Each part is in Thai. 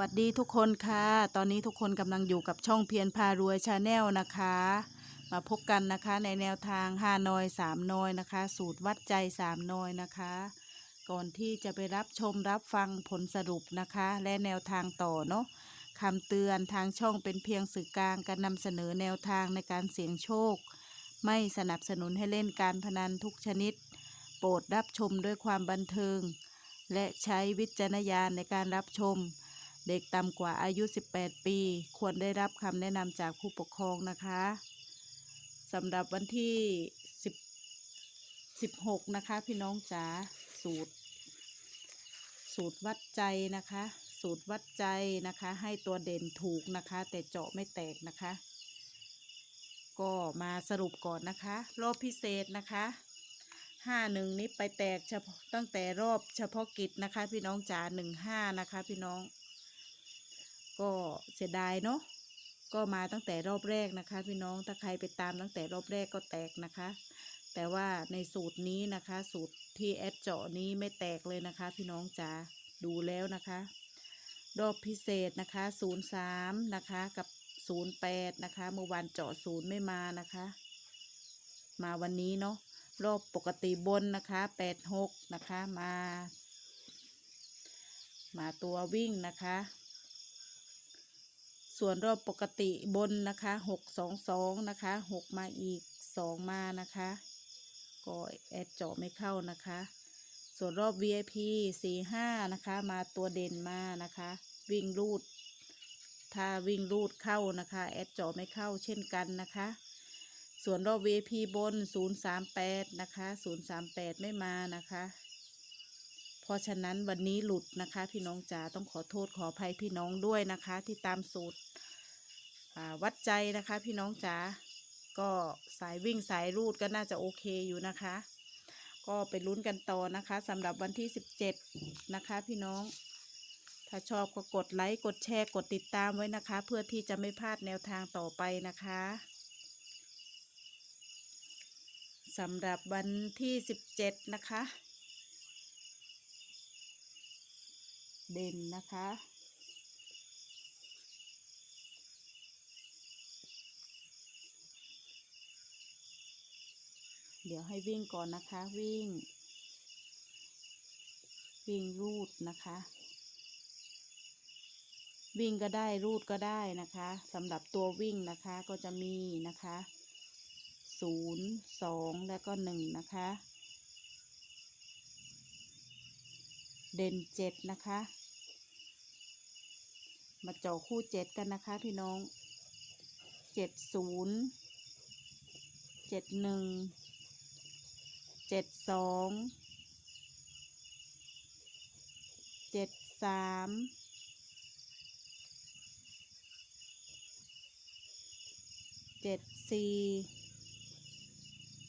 วัสดีทุกคนค่ะ ตอนนี้ทุกคนกำลังอยู่กับช่องเพียรพารวยชาแนลนะคะ มาพบกันนะคะในแนวทางห้านอยสามนอยนะคะ สูตรวัดใจสามนอยนะคะ ก่อนที่จะไปรับชมรับฟังผลสรุปนะคะ และแนวทางต่อเนาะคำเตือนทางช่องเป็นเพียงสื่อกลางการนำเสนอแนวทางในการเสี่ยงโชค ไม่สนับสนุนให้เล่นการพนันทุกชนิด โปรดรับชมด้วยความบันเทิง และใช้วิจารณญาณในการรับชม เด็กต่ำกว่าอายุ 18 ปี ควรได้รับคำแนะนำจากผู้ปกครองนะคะสำหรับวันที่ 10 16 นะคะ พี่น้องจ๋าสูตร สูตรวัดใจนะคะ สูตรวัดใจนะคะ ให้ตัวเด่นถูกนะคะ แต่เจาะไม่แตกนะคะ ก็มาสรุปก่อนนะคะ รอบพิเศษนะคะห้าหนึ่งนี้ไปแตกเฉพาะตั้งแต่รอบเฉพาะกิจนะคะ พี่น้องจ๋าหนึ่งห้านะคะ พี่น้อง ก็เสียดายเนาะก็มาตั้งแต่รอบแรกนะคะ พี่น้องถ้าใครไปตามตั้งแต่รอบแรกก็แตกนะคะ แต่ว่าในสูตรนี้นะคะ สูตรที่แอดเจาะนี้ไม่แตกเลยนะคะ พี่น้องจ๋าดูแล้วนะคะ รอบพิเศษนะคะศูนย์สามนะคะกับศูนย์แปดนะคะเมื่อวานเจาะศูนย์ไม่มานะคะ มาวันนี้เนาะรอบปกติบนนะคะแปดหกนะคะมา มาตัววิ่งนะคะ ส่วนรอบปกติบนนะคะหกสองสองนะคะหกมาอีกสองมานะคะก็แอดเจาะไม่เข้านะคะ ส่วนรอบ VIP สี่ห้านะคะมาตัวเด่นมานะคะ วิ่งรูด ถ้าวิ่งรูดเข้านะคะแอดเจาะไม่เข้าเช่นกันนะคะ ส่วนรอบ VIP บน 038 นะคะ 038 ไม่มานะคะ เพราะฉะนั้นวันนี้หลุดนะคะ พี่น้องจ๋าต้องขอโทษขออภัยพี่น้องด้วยนะคะ ที่ตามสูตรวัดใจนะคะ พี่น้องจ๋าก็สายวิ่งสายรูดก็น่าจะโอเคอยู่นะคะ ก็ไปลุ้นกันต่อนะคะสำหรับวันที่ 17 นะคะ พี่น้อง ถ้าชอบก็กดไลค์กดแชร์กดติดตามไว้นะคะ เพื่อที่จะไม่พลาดแนวทางต่อไปนะคะสำหรับวันที่ 17 นะคะ เด่นนะคะ เดี๋ยวให้วิ่งก่อนนะคะวิ่ง วิ่งรูดนะคะ วิ่งก็ได้รูดก็ได้นะคะสำหรับตัววิ่งนะคะก็จะมีนะคะศูนย์สองและก็หนึ่งนะคะ เด่นเจ็ดนะคะ มาเจาะคู่เจ็ดกันนะคะพี่น้องเจ็ดศูนย์เจ็ดหนึ่งเจ็ดสองเจ็ดสามเจ็ดสี่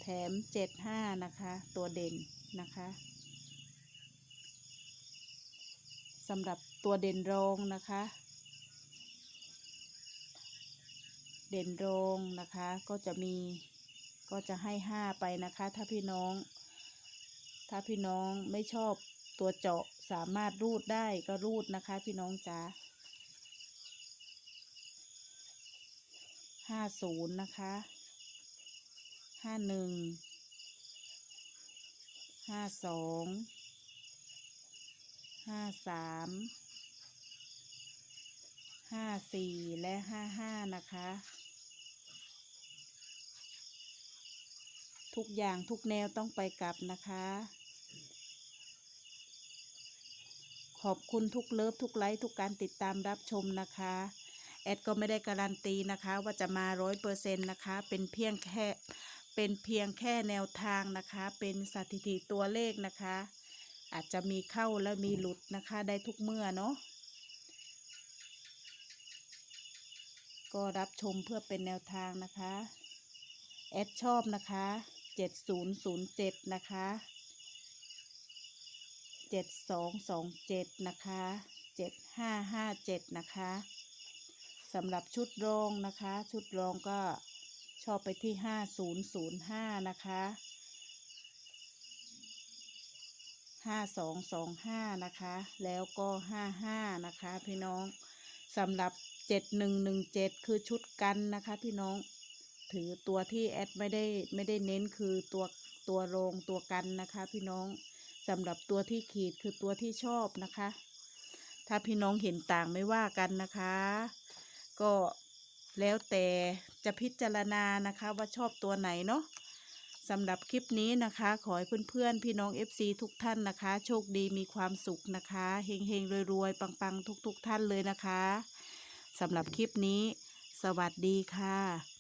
แถมเจ็ดห้านะคะ ตัวเด่นนะคะสำหรับตัวเด่นรองนะคะ เด่นรองนะคะก็จะมีก็จะให้ห้าไปนะคะ ถ้าพี่น้อง ถ้าพี่น้องไม่ชอบตัวเจาะสามารถรูดได้ก็รูดนะคะ พี่น้องจ๋าห้าศูนย์นะคะห้าหนึ่งห้าสอง ห้าสามห้าสี่และห้าห้านะคะ ทุกอย่างทุกแนวต้องไปกลับนะคะ ขอบคุณทุกเลิฟทุกไลค์ทุกการติดตามรับชมนะคะ แอดก็ไม่ได้การันตีนะคะ ว่าจะมาร้อยเปอร์เซ็นต์นะคะ เป็นเพียงแค่เป็นเพียงแค่แนวทางนะคะ เป็นสถิติตัวเลขนะคะ อาจจะมีเข้าและมีหลุดนะคะได้ทุกเมื่อเนาะก็รับชมเพื่อเป็นแนวทางนะคะ แอดชอบนะคะ 7007 นะคะ 7227 นะคะ 7557 นะคะสำหรับชุดรองนะคะ ชุดรองก็ชอบไปที่ 5005 นะคะ ห้าสองสองห้านะคะ แล้วก็ห้าห้านะคะ พี่น้องสำหรับเจ็ดหนึ่งหนึ่งเจ็ดคือชุดกันนะคะ พี่น้องถือตัวที่แอดไม่ได้ไม่ได้เน้นคือตัวตัวโรงตัวกันนะคะ พี่น้องสำหรับตัวที่ขีดคือตัวที่ชอบนะคะ ถ้าพี่น้องเห็นต่างไม่ว่ากันนะคะ ก็แล้วแต่จะพิจารณานะคะว่าชอบตัวไหนเนาะ สำหรับคลิปนี้นะคะ ขอให้เพื่อนๆ พี่น้อง FC ทุกท่านนะคะ โชคดีมีความสุขนะคะเฮงๆรวยๆ ปังๆ ทุกๆ ท่านเลยนะคะสำหรับคลิปนี้ สวัสดีค่ะ